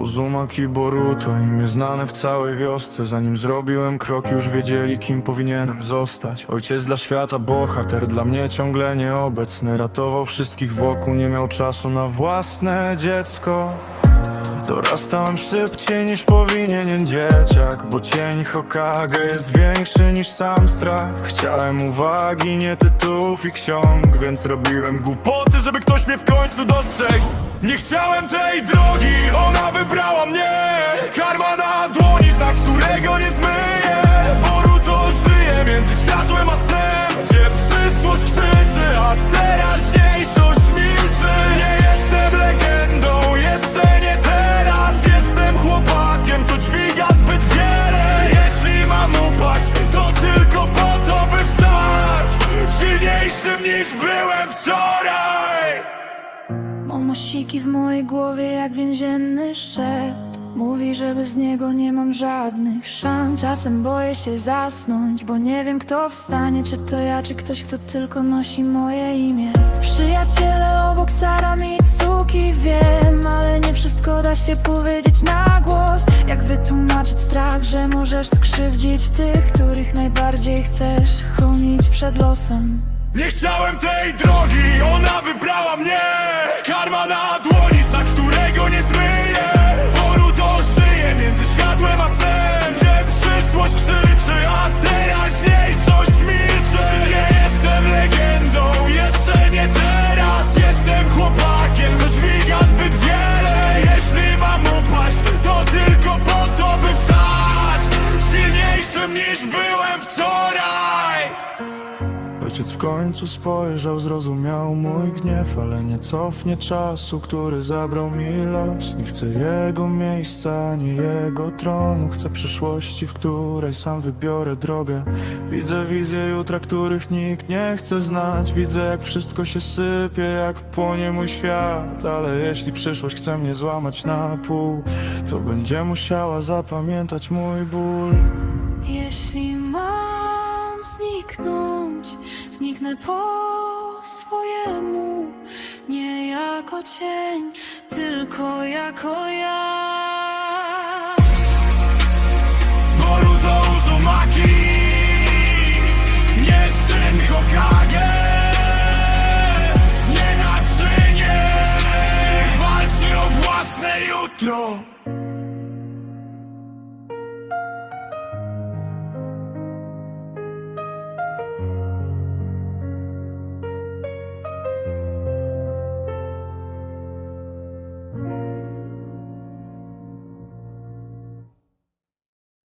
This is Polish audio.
Uzumak i Boruto Imię znane w całej wiosce. Zanim zrobiłem krok już wiedzieli kim powinienem zostać. Ojciec dla świata, bohater dla mnie ciągle nieobecny. Ratował wszystkich wokół, nie miał czasu na własne dziecko. Dorastałem szybciej niż powinien dzieciak Bo cień Hokage jest większy niż sam strach. Chciałem uwagi, nie tytułów i ksiąg Więc robiłem głupoty, żeby ktoś mnie w końcu dostrzegł Nie chciałem tej drogi, ona wybrała mnie Mama siki w mojej głowie jak więzienny szept Mówi, że bez niego nie mam żadnych szans. Czasem boję się zasnąć, bo nie wiem kto wstanie. Czy to ja, czy ktoś, kto tylko nosi moje imię. Przyjaciele obok Sara Mitsuki wiem Ale nie wszystko da się powiedzieć na głos. Jak wytłumaczyć strach, że możesz skrzywdzić tych Których najbardziej chcesz chronić przed losem? Nie chciałem tej drogi, ona wybrała byłem wczoraj! Ojciec w końcu spojrzał, zrozumiał mój gniew Ale nie cofnie czasu, który zabrał mi los. Nie chcę jego miejsca, ani jego tronu. Chcę przyszłości, w której sam wybiorę drogę. Widzę wizje jutra, których nikt nie chce znać. Widzę jak wszystko się sypie, jak płonie mój świat. Ale jeśli przyszłość chce mnie złamać na pół To będzie musiała zapamiętać mój ból. Jeśli zniknę po swojemu, nie jako cień, tylko jako ja. Boruto Uzumaki, nie syn Hokage. Nie na czynie, walczy o własne jutro.